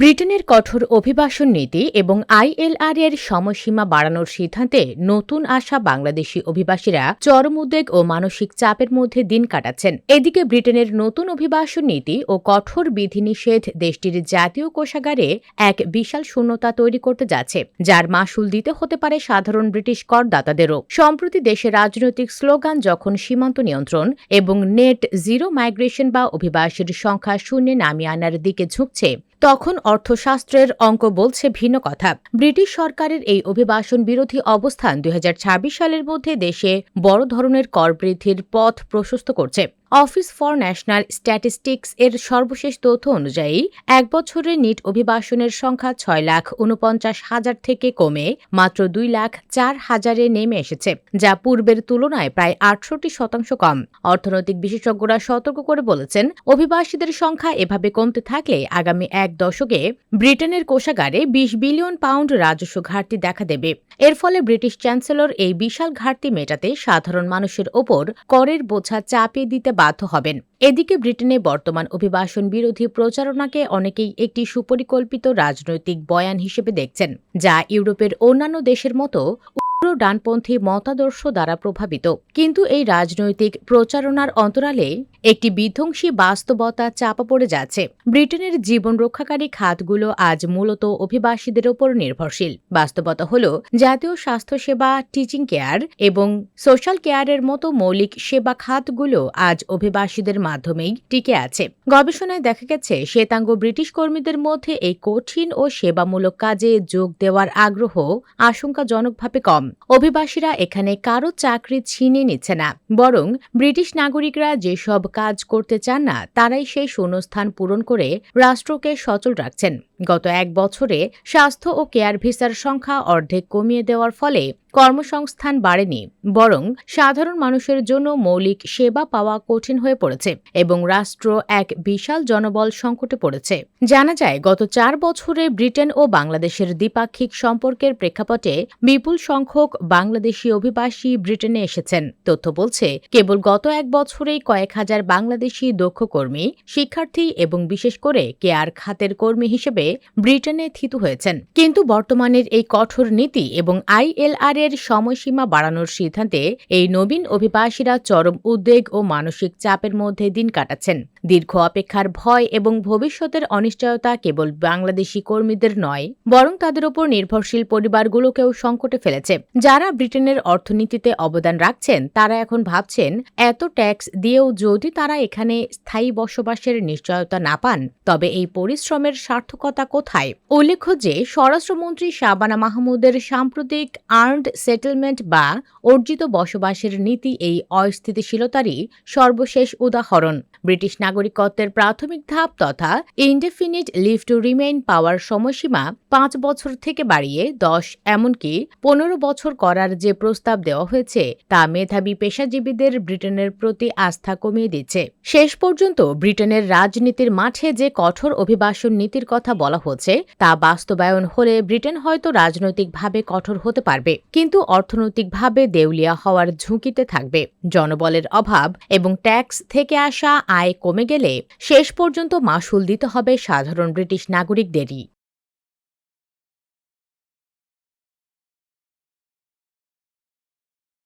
ব্রিটেনের কঠোর অভিবাসন নীতি এবং আইএলআর এর সময়সীমা বাড়ানোর সিদ্ধান্তে নতুন আসা বাংলাদেশি অভিবাসীরা চরম উদ্বেগ ও মানসিক চাপের মধ্যে দিন কাটাচ্ছেন। এদিকে ব্রিটেনের নতুন অভিবাসন নীতি ও কঠোর বিধিনিষেধ দেশটির জাতীয় কোষাগারে এক বিশাল শূন্যতা তৈরি করতে যাচ্ছে, যার মাসুল দিতে হতে পারে সাধারণ ব্রিটিশ করদাতাদেরও। সম্প্রতি দেশে রাজনৈতিক স্লোগান যখন সীমান্ত নিয়ন্ত্রণ এবং নেট জিরো মাইগ্রেশন বা অভিবাসীর সংখ্যা শূন্যে নামিয়ে আনার দিকে ঝুঁকছে তখন অর্থশাস্ত্রের অঙ্ক বলছে ভিন্ন কথা। ব্রিটিশ সরকারের এই অভিবাসন বিরোধী অবস্থান দু হাজার ছাব্বিশ সালের মধ্যে দেশে বড় ধরনের কর বৃদ্ধির পথ প্রশস্ত করছে। অফিস ফর ন্যাশনাল স্ট্যাটিস্টিক্স এর সর্বশেষ তথ্য অনুযায়ী, এক বছরে নিট অভিবাসনের সংখ্যা ছয় লাখ উনপঞ্চাশ হাজার থেকে কমে মাত্র দুই লাখ চার হাজারে নেমে এসেছে, যা পূর্বের তুলনায় প্রায় আটষট্টি শতাংশ কম। অর্থনৈতিক বিশেষজ্ঞরা সতর্ক করে বলেছেন, অভিবাসীদের সংখ্যা এভাবে কমতে থাকলে আগামী এক দশকে ব্রিটেনের কোষাগারে বিশ বিলিয়ন পাউন্ড রাজস্ব ঘাটতি দেখা দেবে। এর ফলে ব্রিটিশ চ্যান্সেলর এই বিশাল ঘাটতি মেটাতে সাধারণ মানুষের ওপর করের বোঝা চাপিয়ে দিতে বাধ্য হবেন। এদিকে ব্রিটেনে বর্তমান অভিবাসন বিরোধী প্রচারণাকে অনেকেই একটি সুপরিকল্পিত রাজনৈতিক বয়ান হিসেবে দেখছেন, যা ইউরোপের অন্যান্য দেশের মতো উগ্র ডানপন্থী মতাদর্শ দ্বারা প্রভাবিত। কিন্তু এই রাজনৈতিক প্রচারণার অন্তরালে একটি বিধ্বংসী বাস্তবতা চাপা পড়ে যাচ্ছে। ব্রিটেনের জীবন রক্ষাকারী খাতগুলো আজ মূলত অভিবাসীদের ওপর নির্ভরশীল। বাস্তবতা হল জাতীয় স্বাস্থ্যসেবা টিচিং কেয়ার এবং সোশ্যাল কেয়ারের মতো মৌলিক সেবা খাতগুলো আজ অভিবাসীদের মাধ্যমেই টিকে আছে। গবেষণায় দেখা গেছে, শ্বেতাঙ্গ ব্রিটিশ কর্মীদের মধ্যে এই কঠিন ও সেবামূলক কাজে যোগ দেওয়ার আগ্রহ আশঙ্কাজনকভাবে কম। অভিবাসীরা এখানে কারও চাকরি ছিনিয়ে নিচ্ছে না, বরং ব্রিটিশ নাগরিকরা যেসব কাজ করতে চান না, তারাই সেই শূন্যস্থান পূরণ করে রাষ্ট্রকে সচল রাখছেন। গত এক বছরে স্বাস্থ্য ও কেয়ার ভিসার সংখ্যা অর্ধেক কমিয়ে দেওয়ার ফলে কর্মসংস্থান বাড়েনি, বরং সাধারণ মানুষের জন্য মৌলিক সেবা পাওয়া কঠিন হয়ে পড়েছে এবং রাষ্ট্র এক বিশাল জনবল সংকটে পড়েছে। জানা যায়, গত চার বছরে ব্রিটেন ও বাংলাদেশের দ্বিপাক্ষিক সম্পর্কের প্রেক্ষাপটে বিপুল সংখ্যক বাংলাদেশি অভিবাসী ব্রিটেনে এসেছেন। তথ্য বলছে, কেবল গত এক বছরেই কয়েক হাজার বাংলাদেশি দক্ষ কর্মী, শিক্ষার্থী এবং বিশেষ করে কেয়ার খাতের কর্মী হিসেবে ব্রিটেনে থিতু হয়েছেন। কিন্তু বর্তমানের এই কঠোর নীতি এবং আইএলআর এর সময়সীমা বাড়ানোর সিদ্ধান্তে এই নবীন অভিবাসীরা চরম উদ্বেগ ও মানসিক চাপের মধ্যে দিন কাটাচ্ছেন। দীর্ঘ অপেক্ষার ভয় এবং ভবিষ্যতের অনিশ্চয়তা কেবল বাংলাদেশি কর্মীদের নয়, বরং তাদের ওপর নির্ভরশীল পরিবারগুলোকেও সংকটে ফেলেছে। যারা ব্রিটেনের অর্থনীতিতে অবদান রাখছেন, তারা এখন ভাবছেন, এত ট্যাক্স দিয়েও যদি তারা এখানে স্থায়ী বসবাসের নিশ্চয়তা না পান, তবে এই পরিশ্রমের সার্থকতা কোথায়? উল্লেখ্য যে, স্বরাষ্ট্রমন্ত্রী শাবানা মাহমুদের সাম্প্রতিক আর্নড সেটেলমেন্ট বা অর্জিত বসবাসের নীতি এই অস্থিতিশীলতারই সর্বশেষ উদাহরণ। ব্রিটিশ নাগরিকত্বের প্রাথমিক ধাপ তথা ইনডেফিনিট লিভ টু রিমেইন পাওয়ার সময়সীমা পাঁচ বছর থেকে বাড়িয়ে দশ, এমনকি পনেরো বছর করার যে প্রস্তাব দেওয়া হয়েছে, তা মেধাবী পেশাজীবীদের ব্রিটেনের প্রতি আস্থা কমিয়ে দিচ্ছে। শেষ পর্যন্ত ব্রিটেনের রাজনীতির মাঠে যে কঠোর অভিবাসন নীতির কথা বলা হচ্ছে, তা বাস্তবায়ন হলে ব্রিটেন হয়তো রাজনৈতিকভাবে কঠোর হতে পারবে। কিন্তু অর্থনৈতিকভাবে দেউলিয়া হওয়ার ঝুঁকিতে থাকবে। জনবলের অভাব এবং ট্যাক্স থেকে আসা আয় কমে গেলে শেষ পর্যন্ত মাসুল দিতে হবে সাধারণ ব্রিটিশ নাগরিকদেরই।